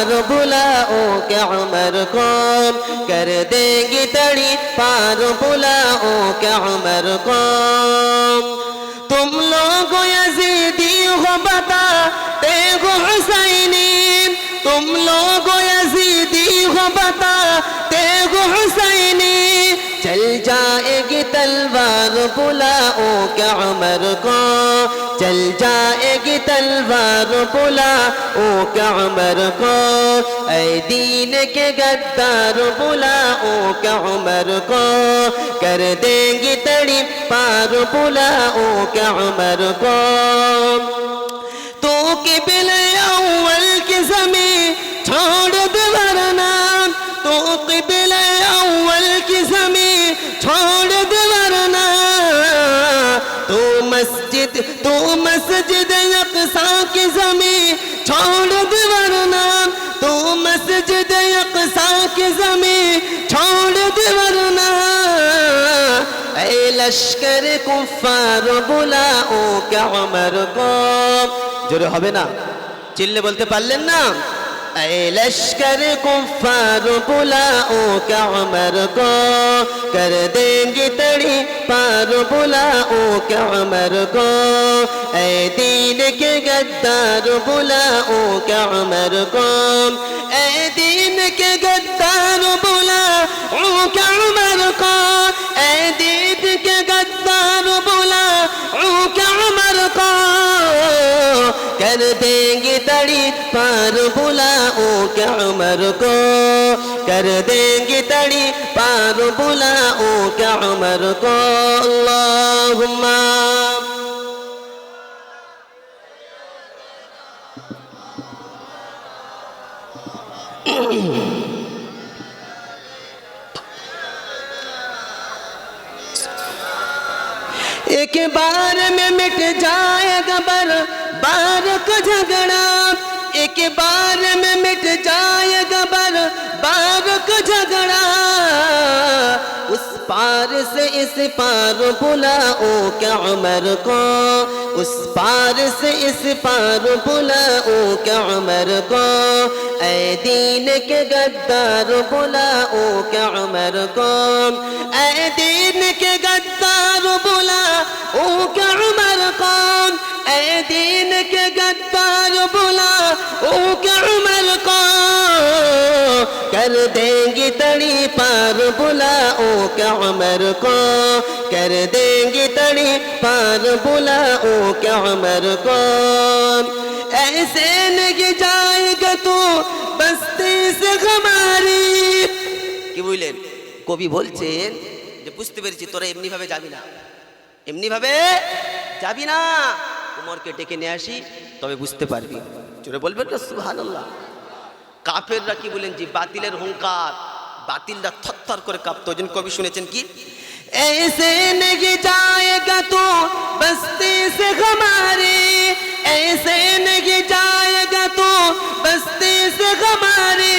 पार बुलाओ क्या उमर कौन कर देगी तड़ी पार बुलाओ क्या उमर कौन तुम लोगों यजीदी हो बताते हो हुसैनी तुम लोगों यजीदी हो बताते हो हुसैनी चल जाएगी तलवार बुलाओ क्या अमर को? चल जाएगी तलवार बुलाओ क्या अमर को? ऐ दीन के गद्दार बुलाओ क्या अमर को? कर देंगी तड़ी पार बुलाओ क्या अमर को? तो के बिल अव्वल के समय छोड़ दे वरना। तो के बिल तो मस्जिद अकसा की जमी छोड़ दीवरना तो मस्जिद अकसा की जमी छोड़ दीवरना লস্কর কুফার বুলাও কে আমার গম জোরে হবে না চিল্লে বলতে পারলেন না اے لشکر کفار بلاؤ کیا عمر کو کر دیں گے تڑی پار بلاؤ کیا عمر کو اے دین کے گدار بلاؤ کیا عمر کو اے دین کے گدار بلاؤ کیا عمر کو اے دین के उमर को कर देंगे तड़ी पार बुलाओ के उमर को। अल्लाहुम्मा। एक बार में मिट जाए गबर बार को झगड़ा। एक बार में मिट जाएगा बर बार का झगड़ा उस पार से इस पार बुलाओ क्या उमर को उस पार से इस पार बुलाओ क्या उमर को ऐ दीन के गद्दार बुलाओ क्या उमर को ऐ दीन के गद्दार बुलाओ क्या उमर को ऐ दीन के गद्दार बुलाओ क्या उमर को कर देंगे तड़ी पार बुलाओ क्या उमर को कर देंगे तड़ी पार बुलाओ क्या उमर को ऐसे नहीं जाएगा तू बस्ती से हमारी কি বুঝলেন কবি বলছেন যে বুঝতে পেরেছি তোরা এমনি ভাবে যাবি না এমনি ভাবে যাবি না উমরকে ডেকে নিয়ে আসি তবে বুঝতে পারবি জোরে বলবেন না সুবহানাল্লাহ কাফেররা কি বলেন যে বাতিলের হুঙ্কার বাতিলরা থরথর করে কাঁপতো ওই জন্য কবি শুনেছেন কি ऐसे नहीं जाएगा तू बस्ती से हमारे ऐसे नहीं जाएगा तू बस्ती से हमारे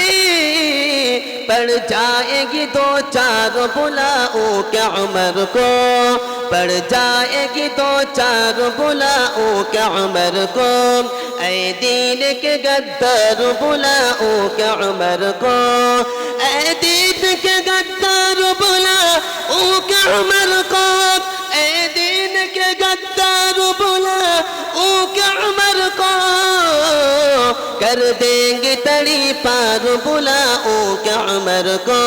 पड़ जाएगी दो चार बुलाओ क्या उमर को पड़ जाएगी दो चार बुलाओ क्या उमर को ऐ दीन के गद्दार बुलाओ क्या उमर को ऐ दीन के गद्दार बुलाओ क्या उमर को कर देंगे तड़ी पार बुलाओ क्या उमर को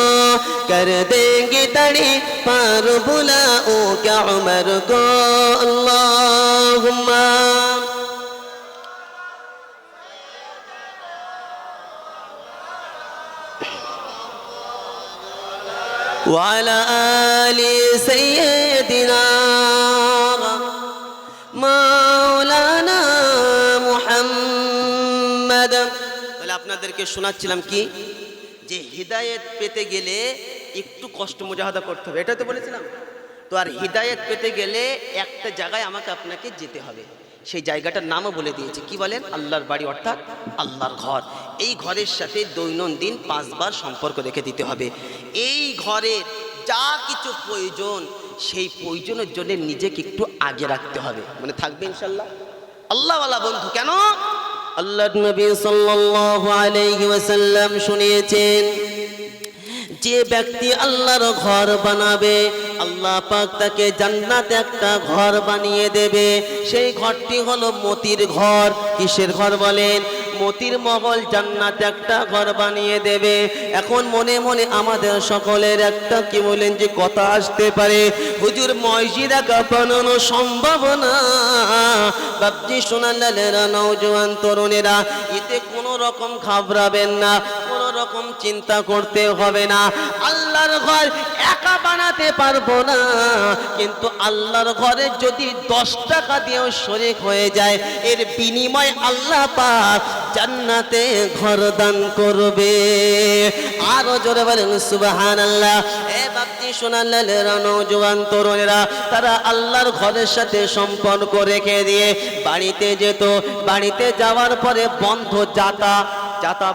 कर देंगे तड़ी पार बुलाओ क्या उमर को अल्लाहुम्मा وعلى آل سيدنا مولانا তাহলে আপনাদেরকে শোনাচ্ছিলাম কি? যে হৃদায়ত পেতে গেলে একটু কষ্ট মুজাহাদা করতে হবে। এটা তো বলেছিলাম। তো আর হৃদায়ত পেতে গেলে একটা জায়গায় আমাকে আপনাকে যেতে হবে। সেই জায়গাটার নামও বলে দিয়েছে। কি বলেন? আল্লাহর বাড়ি অর্থাৎ আল্লাহর ঘর। এই ঘরের সাথে দৈনন্দিন পাঁচবার সম্পর্ক রেখে দিতে হবে। এই ঘরের যা কিছু প্রয়োজন, সেই প্রয়োজনের জন্য নিজেকে একটু আগে রাখতে হবে। মানে থাকবে ইনশাল্লাহ? আল্লাহওয়ালা বন্ধু, কেন? আল্লাহ নবী সাল্লাল্লাহু আলাইহি শুনিয়েছেন, যে ব্যক্তি আল্লাহর ঘর বানাবে, আল্লাহ পাক তাকে জান্নাত একটা ঘর বানিয়ে দেবে। সেই ঘরটি হলো মতির ঘর। কিসের ঘর বলেন? মতির মহল জান্নাত একটা ঘর বানিয়ে দেবে। এখন মনে মনে আমাদের সকলের একটা কি বলেন যে কথা আসতে পারে। হুজুর মসজিদ একা বানানো সম্ভব না। বাবজি সোনালালেরা নৌজওয়ান তরুণেরা, এতে কোনো রকম ঘাবড়াবেন না। রকম চিন্তা করতে হবে না। আল্লাহর ঘর একা বানাতে পারব না। কিন্তু আল্লাহর ঘরে যদি দশ টাকা দিয়েও শরিক হয়ে যায়, এর বিনিময় আল্লাহ পাক জান্নাতে ঘর দান করবে। আরও জোরে বলেন সুবাহান আল্লাহ এ বাপজি সোনালেরা নৌজওয়ান তরুণেরা তারা আল্লাহর ঘরের সাথে সম্পর্ক রেখে দিয়ে বাড়িতে যেত। বাড়িতে যাওয়ার পরে বন্ধ যাতা যাতা?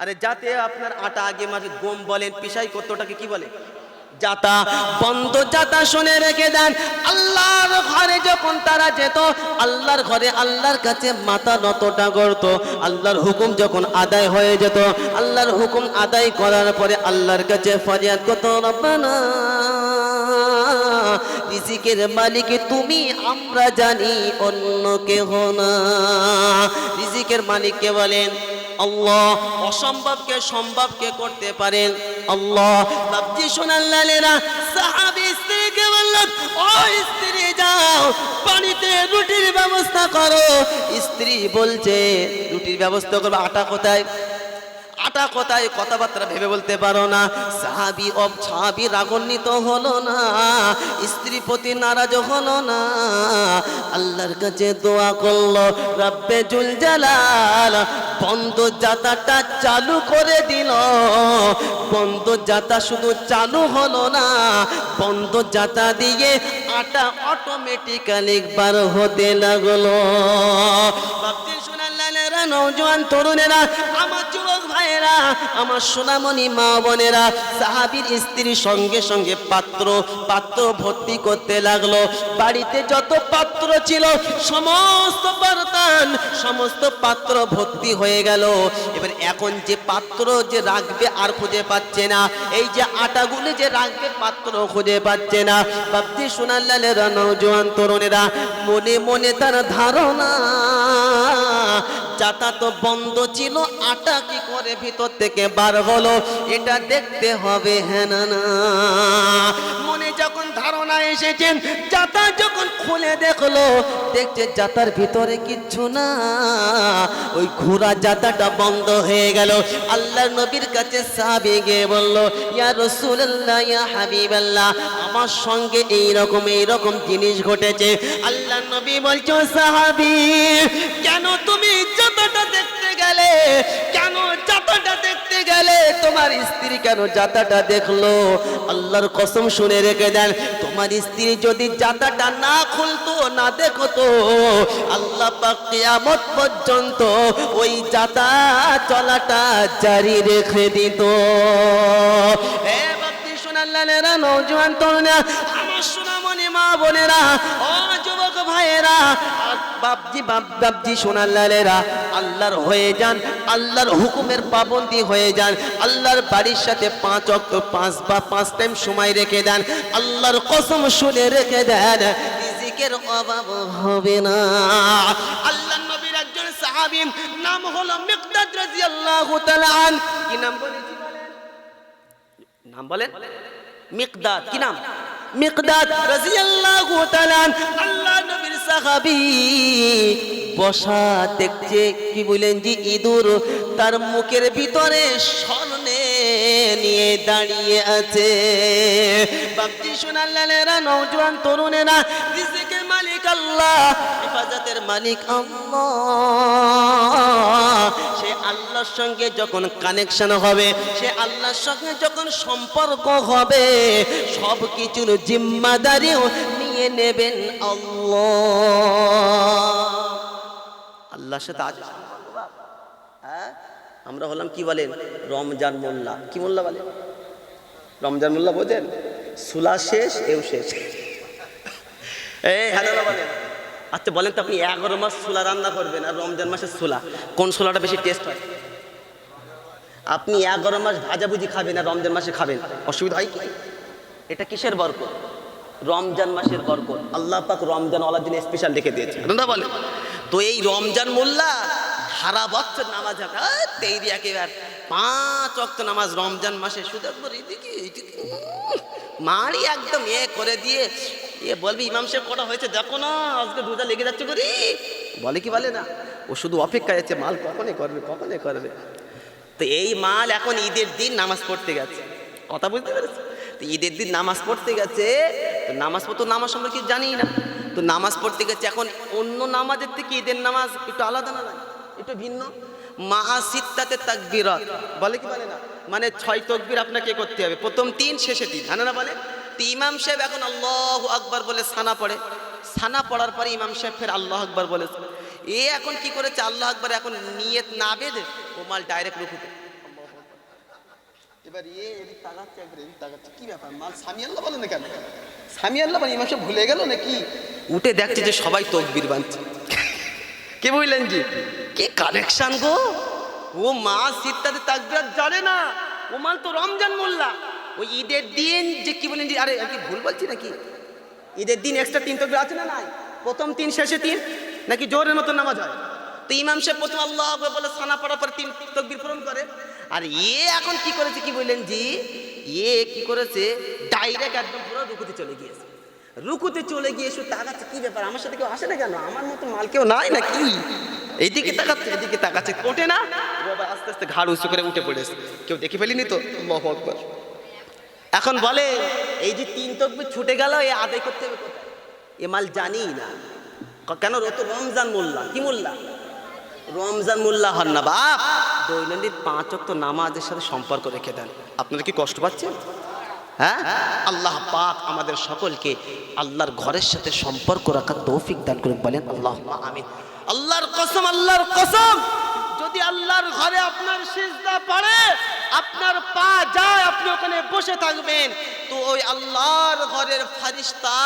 আরে যাতে আপনার আটা আগে মাঝে গম বলেন, পিসাই কতটাকে কি বলে? যাতা। বন্ধ যাতা শুনে রেখে দেন। আল্লাহর ঘরে যখন তারা যেত, আল্লাহর ঘরে আল্লাহর কাছে মাথা নতটা করত। আল্লাহর হুকুম যখন আদায় হয়ে যেত, আল্লাহর হুকুম আদায় করার পরে আল্লাহর কাছে ফরিয়াদ কত রব্বানা, রিজিকের মালিক তুমি, আমরা জানি অন্য কেহ না। রিজিকের মালিককে বলেন আল্লাহ, অসম্ভবকে সম্ভবকে করতে পারেন। আল্লাহ বাবজি সোনাল্লালেরা সাহাবি স্ত্রীকে বললেন ও স্ত্রী যাও, পানিতে রুটির ব্যবস্থা করো। স্ত্রী বলছে, রুটির ব্যবস্থা করব, আটা কোথায়? আটা কোথায় কথাবার্তা ভেবে বলতে পারো না। সাহাবি অব সাহাবি রাগান্বিত হলো না। স্ত্রী প্রতি নারাজ হলো না। আল্লাহর কাছে দোয়া করল, রব্বে জুল জালাল বন্ধ যাতাটা চালু করে দিল। বন্ধ যাতা শুধু চালু হলো না, বন্ধ যাতা দিয়ে আটা অটোমেটিক্যালি বার হতে লাগল। ভাবতে শোনালেরা নৌজওয়ান তরুণেরা, আমার ভাইয়েরা আমার সোনামণি মা বোনেরা, সাহাবীর স্ত্রী সঙ্গে সঙ্গে পাত্র পাত্র ভর্তি করতে লাগল। বাড়িতে যত পাত্র ছিল, সমস্ত বর্তন সমস্ত পাত্র ভর্তি হয়ে গেল। এবার এখন যে পাত্র যে রাখবে আর খুঁজে পাচ্ছে না, এই যে আটাগুলি যে রাখবে পাত্র খুঁজে পাচ্ছে না। বাপজি সোনাল্লালেরা নৌজওয়ান তরুণেরা, মনে মনে তার ধারণা যাতা তো বন্ধ ছিল, আটা কি করে ভিতর থেকে বার হলো, এটা দেখতে হবে হ্যাঁ না মনে যখন ধারণা এসেছেন যাতা যখন খুলে দেখল, দেখছে যাতার ভিতরে কিচ্ছু না। ওই ঘোড়া যাতাটা বন্ধ হয়ে গেল। আল্লাহ নবীর কাছে সাহাবি গিয়ে বলল, ইয়া রসুল্লাহ ইয়া হাবিবাল্লাহ, আমার সঙ্গে এই রকম এই রকম জিনিস ঘটেছে। আল্লাহ নবী বলছো সাহাবি, কেন কেন যাতাটা দেখতে গেলে? তোমার স্ত্রী কেন যাতাটা দেখল? আল্লাহর কসম শুনে রেখে দেন, তোমার স্ত্রী যদি যাতাটা না খুলতো, না দেখতো, আল্লাহ কিয়ামত পর্যন্ত ওই যাতা চলাটা জারি রেখে দিত। এ বাপ্তি সোনাল্লালেরা নৌজওয়ান তরুণা আমার সোনামণি মা বোনেরা, ও যুবক ভাইয়েরা বাপজি বাপ বাপজি সোনাল্লালেরা আল্লাহর হয়ে যান, আল্লাহর হুকুমের পাবন্দি হয়ে যান, আল্লাহর বাড়ির সাথে পাঁচ অক্ট পাঁচ বা পাঁচ টাইম সময় রেখে দেন, আল্লাহর কসম শুনে রেখে দেন, রিজিকের অভাব হবে না। আল্লাহ নবীর একজন সাহাবী, নাম হলো মিকদাদ রাদিয়াল্লাহু তাআলা আন, কি নাম বলেছি নাম বলেন? মিকদাদ, কি নাম? মিকদাদ রাদিয়াল্লাহু তাআলা আল্লাহ নবীর সাহাবী বসা দেখছে, কি বলেন যে ইঁদুর তার মুখের ভিতরে স্বর্ণে নিয়ে দাঁড়িয়ে আছে। বাপজি সোনাল্লালেরা নৌজওয়ান তরুণেরা, রিজিকের মালিক আল্লাহ, হেফাজতের মালিক আল্লাহ। আল্লাহর সঙ্গে যখন কানেকশন হবে, সে আল্লাহর সঙ্গে যখন সম্পর্ক হবে সব কিছুর জিম্মাদারিও নিয়ে নেবেন আল্লাহ। আল্লাহর সাথে আজ হ্যাঁ? আমরা হলাম কি বলেন? রমজান মোল্লা। কি মোল্লা বলেন? রমজান মোল্লা বোঝেন? সুলা শেষ, এও শেষ। এই হ্যাঁ বলেন। আচ্ছা বলেন তো আপনি এগারো মাস সুলা রান্না করবেন আর রমজান মাসের সুলা কোন সুলাটা বেশি টেস্ট হয়? আপনি এগারো মাস ভাজাভুজি খাবেন আর রমজান মাসে খাবেন, অসুবিধা হয় কি? এটা কিসের বরকত? রমজান মাসের বরকত, আল্লাহ পাক রমজান ওলার জন্য স্পেশাল রেখে দিয়েছে। বলে তো এই রমজান মোল্লা সারা বছর নামাজ তেইরি একেবারে। পাঁচ অক্ত নামাজ রমজান মাসে, শুধু মারি একদম এ করে দিয়ে এ বলবি, ইমাম সাহেব কটা হয়েছে? দেখো না, আজকে দুটা লেগে যাচ্ছে করি বলে কি বলে না? ও শুধু অপেক্ষা আছে, মাল কখনই করবে কখনই করবে। তো এই মাল এখন ঈদের দিন নামাজ পড়তে গেছে। কথা বুঝতে পেরেছি? তো ঈদের দিন নামাজ পড়তে গেছে, তো নামাজ পড়তো নামাজ সম্পর্কে কিছু জানি না। তো নামাজ পড়তে গেছে, এখন অন্য নামাজের থেকে ঈদের নামাজ একটু আলাদা না একটু ভিন্ন? মা সিত্তাতে তাকবিরত। বলে কি বলে না? মানে ছয় তকবির আপনাকে করতে হবে। প্রথম তিন, শেষে তিন। হ্যাঁ না বলে? ইমাম সাহেব এখন আল্লাহ আকবার বলে সানা পড়ে। সানা পড়ার পরে ইমাম সাহেব ফের আল্লাহ আকবার বলে এ এখন কি করেছে? আল্লাহ আকবার এখন নিয়ত না বেঁধে ও মাল ডাইরেক্ট রুকুতে এবার ইয়ে এদিক তাকাচ্ছে একবার এদিক তাকাচ্ছে। কি ব্যাপার? মাল স্বামী আল্লাহ বলে না কেন? স্বামী আল্লাহ মানে ইমাম সাহেব ভুলে গেল নাকি? উঠে দেখছে যে সবাই তকবির বানছে। কে বুঝলেন জি? কি কানেকশন গো? ও মা সিত্তাতে তাকবির জানে না। ও মাল তো রমজান মোল্লা। ওই ঈদের দিন যে কি বলেন আরে আর, কি ভুল বলছি নাকি? ঈদের দিন এক্সট্রা তিন তকবির আছে না নাই? প্রথম তিন, শেষে তিন? নাকি জোরের মতো নামাজ হয়? তো ইমাম সাহেব প্রথম আল্লাহ বলে, সানা পড়া পরে তিন তকবির পূরণ করে। আর ইয়ে এখন কি করেছে, কি বললেন জি? ইয়ে কি করেছে? ডাইরেক্ট একদম পুরো রুকুতে চলে গিয়েছে। রুকুতে চলে গিয়ে শুধু তাকাচ্ছে, কি ব্যাপার? আমার সাথে কেউ আসে না কেন? আমার মতো মাল কেউ নাই না কি এইদিকে তাকাচ্ছে, এদিকে তাকাচ্ছে, কোটে না? আবার আস্তে আস্তে ঘাড় উঁচু করে উঠে পড়েছে। কেউ দেখে ফেলিনি তো? আকবার। এখন বলে, এই যে তিন তকবির ছুটে গেল, এ আদায় করতে হবে এ মাল জানি না। কেন? ও তো রমজান মোল্লা। কি মোল্লা? রমজান মোল্লা হন না, বাপ। দৈনন্দিন পাঁচ অক্ত নামাজের সাথে সম্পর্ক রেখে দেন। আপনারা কি কষ্ট পাচ্ছেন? হ্যাঁ? আল্লাহ পাক আমাদের সকলকে আল্লাহর ঘরের সাথে সম্পর্ক রাখার তৌফিক দান করে বলেন আল্লাহ আমিন। আল্লাহর কসম আল্লাহর কসম! যদি আল্লাহর ঘরে আপনার সিজদা পড়ে আপনার পা যায়, আপনি ওখানে বসে থাকবেন। তো ওই আল্লাহর ঘরের ফারিস্তা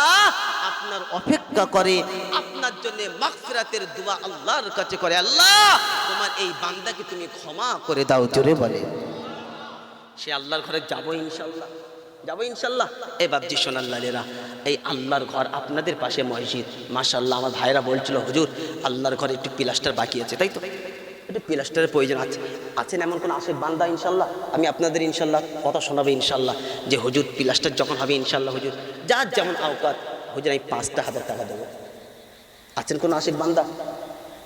আপনার অপেক্ষা করে, আপনার জন্য মাগফিরাতের দোয়া আল্লাহর কাছে করে, আল্লাহ, তোমার এই বান্দাকে তুমি ক্ষমা করে দাও। জোরে বলে। সে আল্লাহর ঘরে যাব ইনশাল্লাহ যাব ইনশাল্লাহ এই বাবজি সোনাল্লালেরা এই আল্লাহর ঘর আপনাদের পাশে মসজিদ। মাশাল্লাহ আমার ভাইরা বলছিল, হুজুর, আল্লাহর ঘরে একটু পিলাস্টার বাকি আছে, তাই তো? একটু পিলাস্টারের প্রয়োজন আছে। আছেন এমন কোনো আশেক বান্দা, ইনশাল্লাহ? আমি আপনাদের ইনশাল্লাহ কথা শোনাবো, ইনশাল্লাহ। যে হুজুর পিলাস্টার যখন হবে, ইনশাল্লাহ হুজুর, যার যেমন আওকাত, হুজুর, আমি পাঁচটা হাজার টাকা দেবো। আছেন কোনো আশেক বান্দা?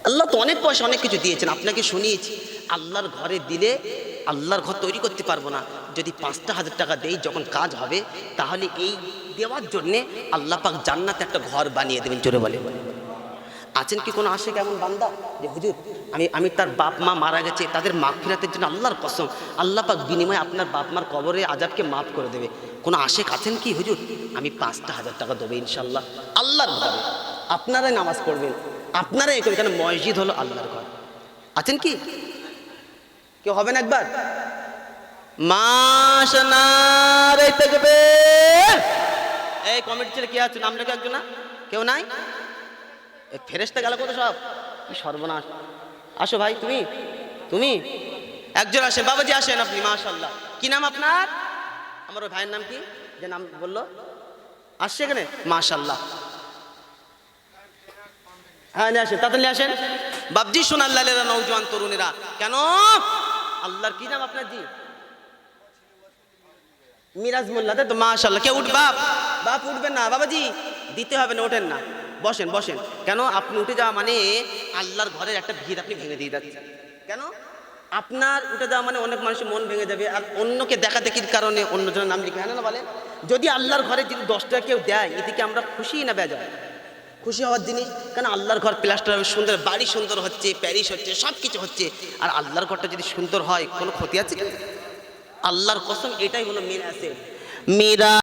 আল্লাহ তো অনেক পয়সা, অনেক কিছু দিয়েছেন, আপনাকে শুনিয়েছি। আল্লাহর ঘরে দিলে আল্লাহর ঘর তৈরি করতে পারব না। যদি পাঁচটা হাজার টাকা দেই, যখন কাজ হবে, তাহলে এই দেওয়ার জন্যে আল্লাহ পাক জান্নাতে একটা ঘর বানিয়ে দেবেন, জোরে বলে আছেন কি কোনো আসে এমন বান্দা? যে হুজুর, আমি আমি তার বাপ মা মারা গেছে, তাদের মাফ ফিরাতের জন্য আল্লাহর কসম, আল্লাহ পাক বিনিময়ে আপনার বাপ মার কবরে আজাবকে মাফ করে দেবে। কোনো আশেক আছেন কি হুজুর? আমি পাঁচটা হাজার টাকা দেবো ইনশাল্লাহ আল্লাহর ঘরে। আপনারাই নামাজ পড়বেন। আপনারাই এখানে এখানে মসজিদ হলো আল্লাহর ঘর। আছেন কি? কেউ হবেন একবার? থাকবে এই কমিটি ছেলে কে আছে? নাম লেখা একজন। না কেউ নাই? ফেরেস্তা গেল কত সব? কি সর্বনাশ। আসো ভাই, তুমি? তুমি? একজন আসেন, বাবাজি আসেন আপনি মাশাল্লাহ কি নাম আপনার? আমার ওই ভাইয়ের নাম কি? যে নাম বলল? আসছে এখানে? মাশাল্লাহ হ্যাঁ নিয়ে আসেন, তাড়াতাড়ি আসেন। বাবজি সোনার সোনাল্লালেরা নৌজওয়ান তরুণেরা। কেন? আল্লাহর কি নাম আপনার জি? মিরাজ মোল্লা তো মাশাল্লাহ কে উঠ, বাপ? বাপ, উঠবেন না। বাবাজি, দিতে হবে না, ওঠেন না। বসেন বসেন। কেন? আপনি উঠে যাওয়া মানে আল্লাহর ঘরের একটা ভিড় আপনি ভেঙে দিয়ে যাচ্ছেন। কেন? আপনার উঠে যাওয়া মানে অনেক মানুষের মন ভেঙে যাবে আর অন্যকে দেখা দেখির কারণে অন্যজনের নাম লিখে হ্যাঁ না বলেন যদি আল্লাহর ঘরে যদি দশটা কেউ দেয় এদিকে আমরা খুশি না বেজা খুশি হওয়ার জিনিস? কেন? আল্লাহর ঘর প্লাস্টার হবে, সুন্দর, বাড়ি সুন্দর হচ্ছে, প্যারিস হচ্ছে সব কিছু হচ্ছে। আর আল্লাহর ঘরটা যদি সুন্দর হয়, কোনো ক্ষতি আছে আল্লাহর কসম, এটাই হলো মেন অ্যাসেট মেয়েরা